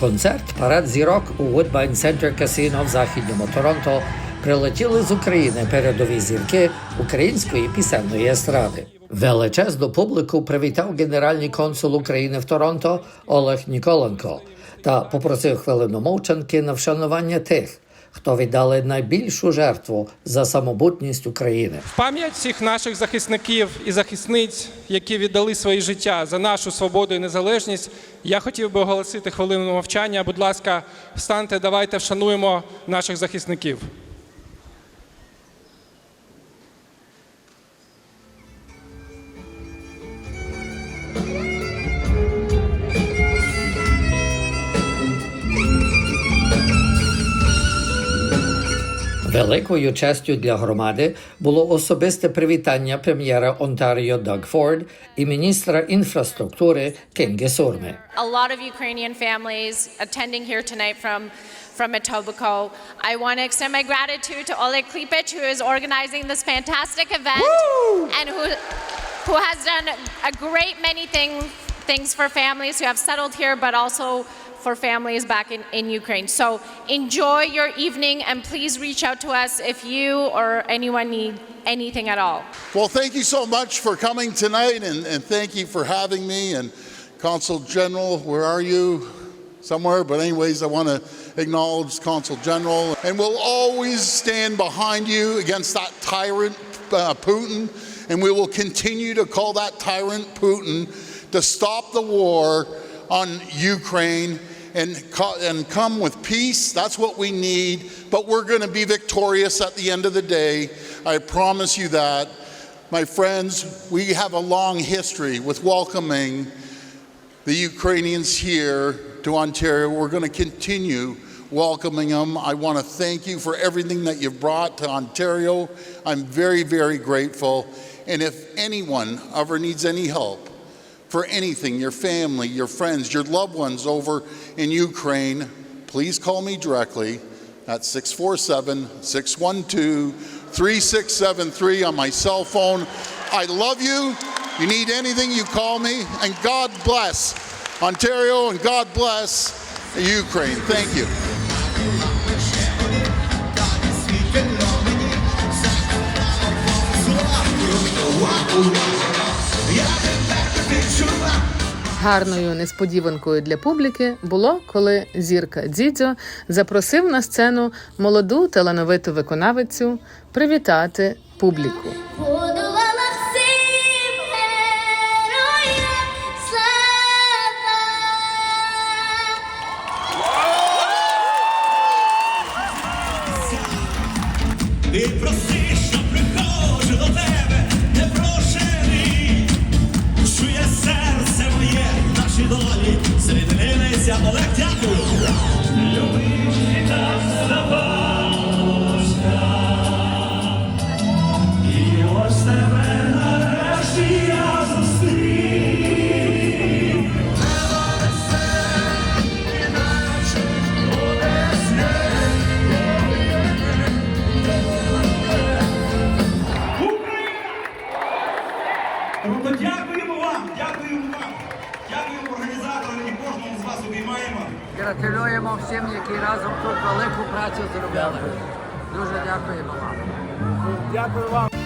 Концерт парад зірок у Woodbine Center Casino в західньому Торонто прилетіли з України передові зірки української пісенної естради. Величезну публіку привітав генеральний консул України в Торонто Олег Ніколенко та попросив хвилину мовчанки на вшанування тих, хто віддали найбільшу жертву за самобутність України. В пам'ять всіх наших захисників і захисниць, які віддали свої життя за нашу свободу і незалежність, я хотів би оголосити хвилину мовчання. Будь ласка, встаньте, давайте вшануємо наших захисників. Великою честю для громади було особисте привітання прем'єра Онтаріо Даг Форд і міністра інфраструктури Кенге Сурми. a lot of Ukrainian families attending here tonight from from Etobicoke. I want to extend my gratitude to Oleg Klipich, who is organizing this fantastic event and who who has done a great many things things for families who have settled here, but also for families back in, in Ukraine. So enjoy your evening and please reach out to us if you or anyone need anything at all. Well, thank you so much for coming tonight, and, and thank you for having me. And Consul General, where are you? Somewhere, but anyways, I want to acknowledge Consul General, and we'll always stand behind you against that tyrant uh, Putin, and we will continue to call that tyrant Putin to stop the war on Ukraine and, co- and come with peace. That's what we need, but we're going to be victorious at the end of the day. I promise you that. My friends, we have a long history with welcoming the Ukrainians here to Ontario. We're going to continue welcoming them. I want to thank you for everything that you've brought to Ontario. I'm very, very grateful. And if anyone ever needs any help for anything, your family, your friends, your loved ones over in Ukraine, please call me directly at 647 612 3673 on my cell phone. I love you. You need anything, you call me. And God bless Ontario and God bless Ukraine. Thank you. Гарною несподіванкою для публіки було, коли зірка Дзідзьо запросив на сцену молоду талановиту виконавицю привітати публіку. Ти проси, наші долоні, серед лінися Олег дякую. Дякуємо організаторам і кожному з вас обіймаємо. Гратулюємо всім, які разом тут велику працю зробили. Дуже дякуємо вам. Дякую вам.